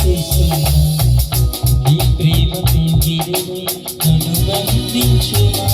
చేసి నీ ప్రేమ గిరిని నన్ను బంధించుమా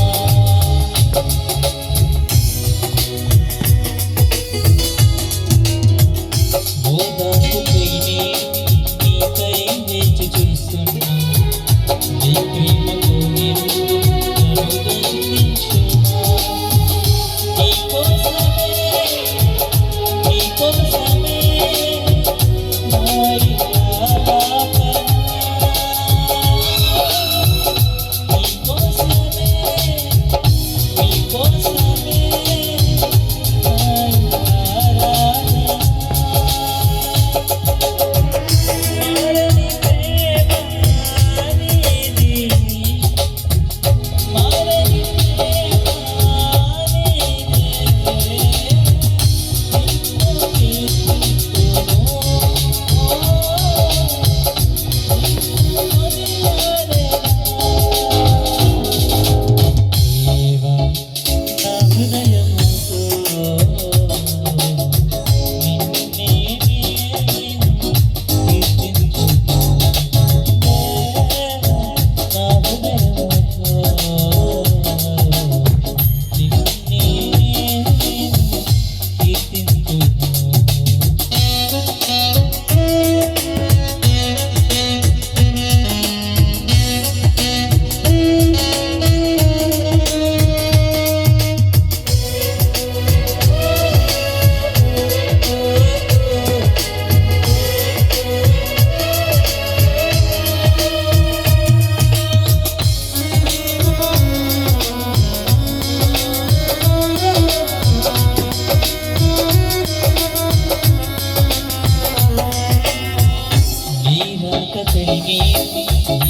రేఖ పెరిగి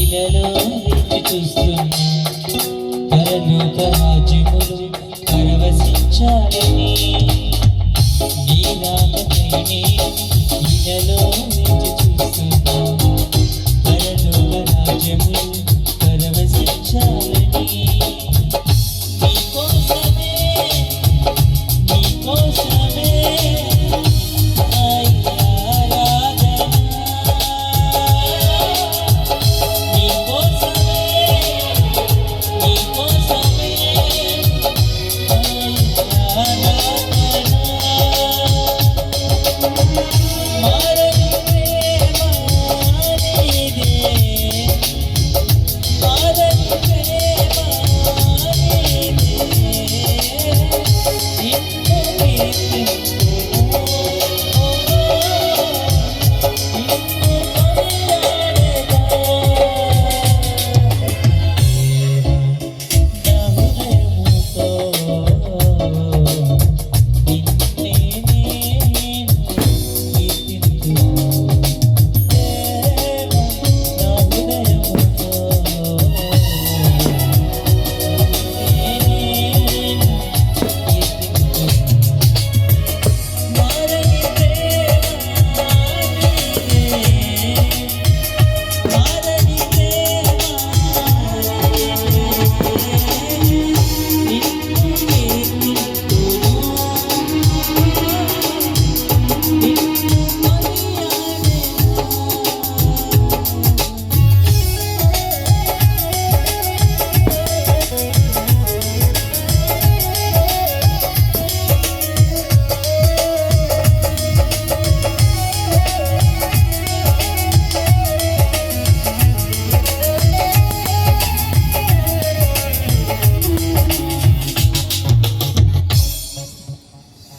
ఇలలో రేపు చూస్తున్నా పరవశించాలని. నీ ఇలలో